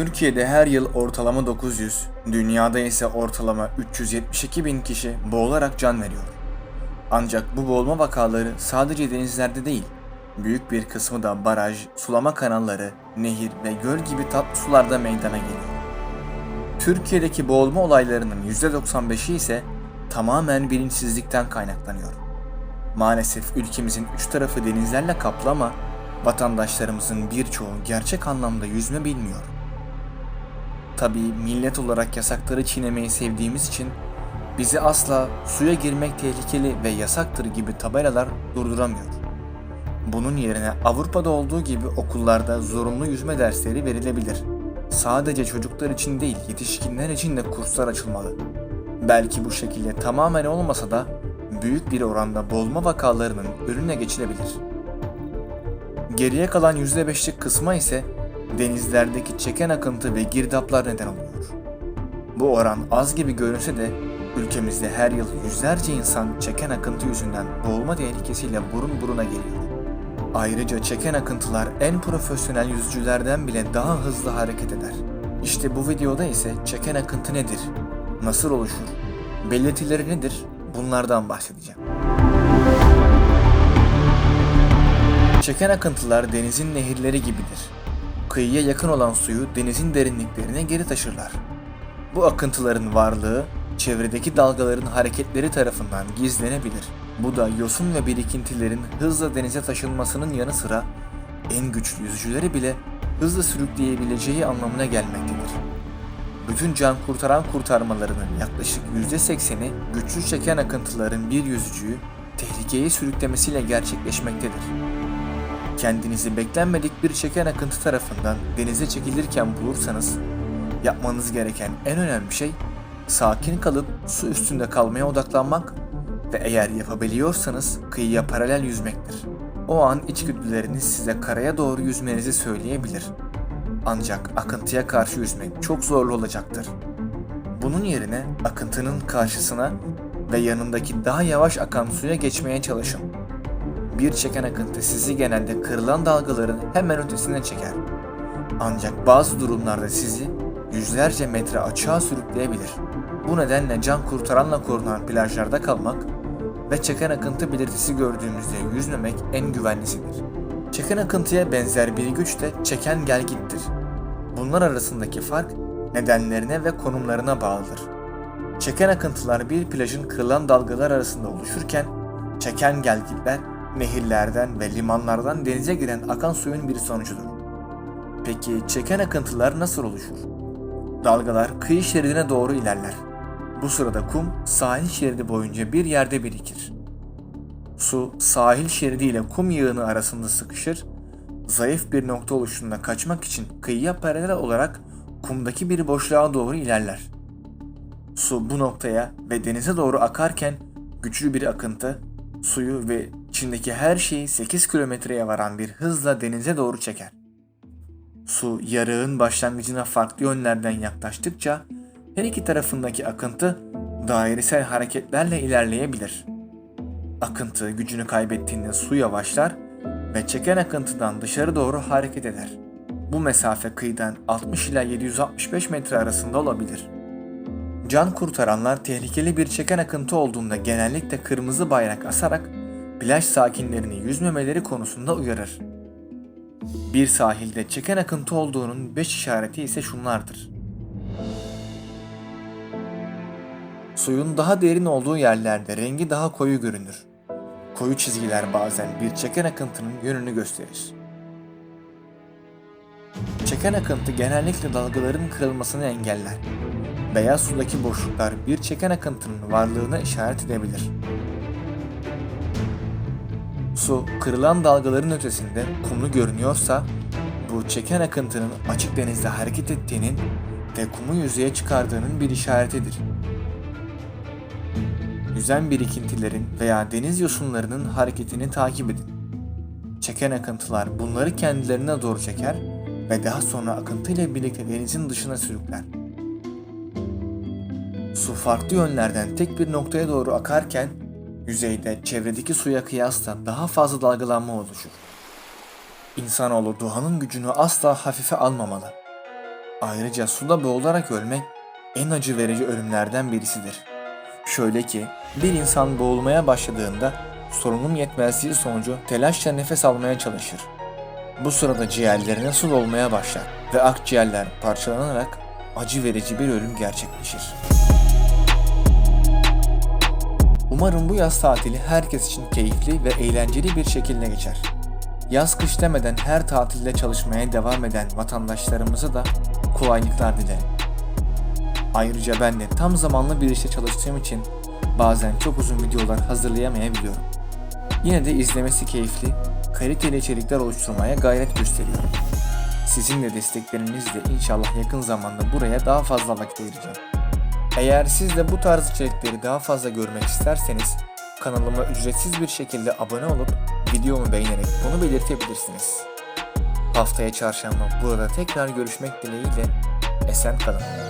Türkiye'de her yıl ortalama 900, dünyada ise ortalama 372 bin kişi boğularak can veriyor. Ancak bu boğulma vakaları sadece denizlerde değil, büyük bir kısmı da baraj, sulama kanalları, nehir ve göl gibi tatlı sularda meydana geliyor. Türkiye'deki boğulma olaylarının %95'i ise tamamen bilinçsizlikten kaynaklanıyor. Maalesef ülkemizin üç tarafı denizlerle kaplı ama vatandaşlarımızın birçoğu gerçek anlamda yüzme bilmiyor. Tabii millet olarak yasakları çiğnemeyi sevdiğimiz için bizi asla suya girmek tehlikeli ve yasaktır gibi tabelalar durduramıyor. Bunun yerine Avrupa'da olduğu gibi okullarda zorunlu yüzme dersleri verilebilir. Sadece çocuklar için değil, yetişkinler için de kurslar açılmalı. Belki bu şekilde tamamen olmasa da büyük bir oranda boğulma vakalarının önüne geçilebilir. Geriye kalan %5'lik kısma ise denizlerdeki çeken akıntı ve girdaplar neden oluyor. Bu oran az gibi görünse de ülkemizde her yıl yüzlerce insan çeken akıntı yüzünden boğulma tehlikesiyle burun buruna geliyor. Ayrıca çeken akıntılar en profesyonel yüzücülerden bile daha hızlı hareket eder. İşte bu videoda ise çeken akıntı nedir? Nasıl oluşur? Belirtileri nedir? Bunlardan bahsedeceğim. Çeken akıntılar denizin nehirleri gibidir. Kıyıya yakın olan suyu denizin derinliklerine geri taşırlar. Bu akıntıların varlığı çevredeki dalgaların hareketleri tarafından gizlenebilir. Bu da yosun ve birikintilerin hızla denize taşınmasının yanı sıra en güçlü yüzücüleri bile hızla sürükleyebileceği anlamına gelmektedir. Bütün can kurtaran kurtarmalarının yaklaşık %80'i güçlü çeken akıntıların bir yüzücüyü tehlikeye sürüklemesiyle gerçekleşmektedir. Kendinizi beklenmedik bir çeken akıntı tarafından denize çekilirken bulursanız yapmanız gereken en önemli şey sakin kalıp su üstünde kalmaya odaklanmak ve eğer yapabiliyorsanız kıyıya paralel yüzmektir. O an içgüdüleriniz size karaya doğru yüzmenizi söyleyebilir. Ancak akıntıya karşı yüzmek çok zorlu olacaktır. Bunun yerine akıntının karşısına ve yanındaki daha yavaş akan suya geçmeye çalışın. Bir çeken akıntı sizi genelde kırılan dalgaların hemen ötesine çeker. Ancak bazı durumlarda sizi yüzlerce metre açığa sürükleyebilir. Bu nedenle can kurtaranla korunan plajlarda kalmak ve çeken akıntı belirtisi gördüğümüzde yüzmemek en güvenlisidir. Çeken akıntıya benzer bir güç de çeken gelgittir. Bunlar arasındaki fark nedenlerine ve konumlarına bağlıdır. Çeken akıntılar bir plajın kırılan dalgalar arasında oluşurken, çeken gelgitler nehirlerden ve limanlardan denize giren akan suyun bir sonucudur. Peki çeken akıntılar nasıl oluşur? Dalgalar kıyı şeridine doğru ilerler. Bu sırada kum sahil şeridi boyunca bir yerde birikir. Su sahil şeridi ile kum yığını arasında sıkışır. Zayıf bir nokta oluştuğunda kaçmak için kıyıya paralel olarak kumdaki bir boşluğa doğru ilerler. Su bu noktaya ve denize doğru akarken güçlü bir akıntı suyu ve içindeki her şeyi 8 kilometreye varan bir hızla denize doğru çeker. Su yarığın başlangıcına farklı yönlerden yaklaştıkça her iki tarafındaki akıntı dairesel hareketlerle ilerleyebilir. Akıntı gücünü kaybettiğinde su yavaşlar ve çeken akıntıdan dışarı doğru hareket eder. Bu mesafe kıyıdan 60 ila 765 metre arasında olabilir. Can kurtaranlar tehlikeli bir çeken akıntı olduğunda genellikle kırmızı bayrak asarak plaj sakinlerini yüzmemeleri konusunda uyarır. Bir sahilde çeken akıntı olduğunun 5 işareti ise şunlardır. Suyun daha derin olduğu yerlerde rengi daha koyu görünür. Koyu çizgiler bazen bir çeken akıntının yönünü gösterir. Çeken akıntı genellikle dalgaların kırılmasını engeller. Beyaz sudaki boşluklar bir çeken akıntının varlığına işaret edebilir. Su kırılan dalgaların ötesinde kumlu görünüyorsa bu çeken akıntının açık denizde hareket ettiğinin ve kumu yüzeye çıkardığının bir işaretidir. Yüzen birikintilerin veya deniz yosunlarının hareketini takip edin. Çeken akıntılar bunları kendilerine doğru çeker ve daha sonra akıntıyla birlikte denizin dışına sürükler. Su farklı yönlerden tek bir noktaya doğru akarken yüzeyde çevredeki suya kıyasla daha fazla dalgalanma oluşur. İnsanoğlu doğanın gücünü asla hafife almamalı. Ayrıca suda boğularak ölmek en acı verici ölümlerden birisidir. Şöyle ki bir insan boğulmaya başladığında solunum yetmezliği sonucu telaşla nefes almaya çalışır. Bu sırada ciğerlerine su dolmaya başlar ve akciğerler parçalanarak acı verici bir ölüm gerçekleşir. Umarım bu yaz tatili herkes için keyifli ve eğlenceli bir şekilde geçer. Yaz kış demeden her tatilde çalışmaya devam eden vatandaşlarımıza da kolaylıklar dilerim. Ayrıca ben de tam zamanlı bir işte çalıştığım için bazen çok uzun videolar hazırlayamayabiliyorum. Yine de izlemesi keyifli, kaliteli içerikler oluşturmaya gayret gösteriyorum. Sizin de desteklerinizle inşallah yakın zamanda buraya daha fazla vakit ayıracağım. Eğer siz de bu tarz içerikleri daha fazla görmek isterseniz kanalıma ücretsiz bir şekilde abone olup videomu beğenerek bunu belirtebilirsiniz. Haftaya çarşamba burada tekrar görüşmek dileğiyle esen kalın.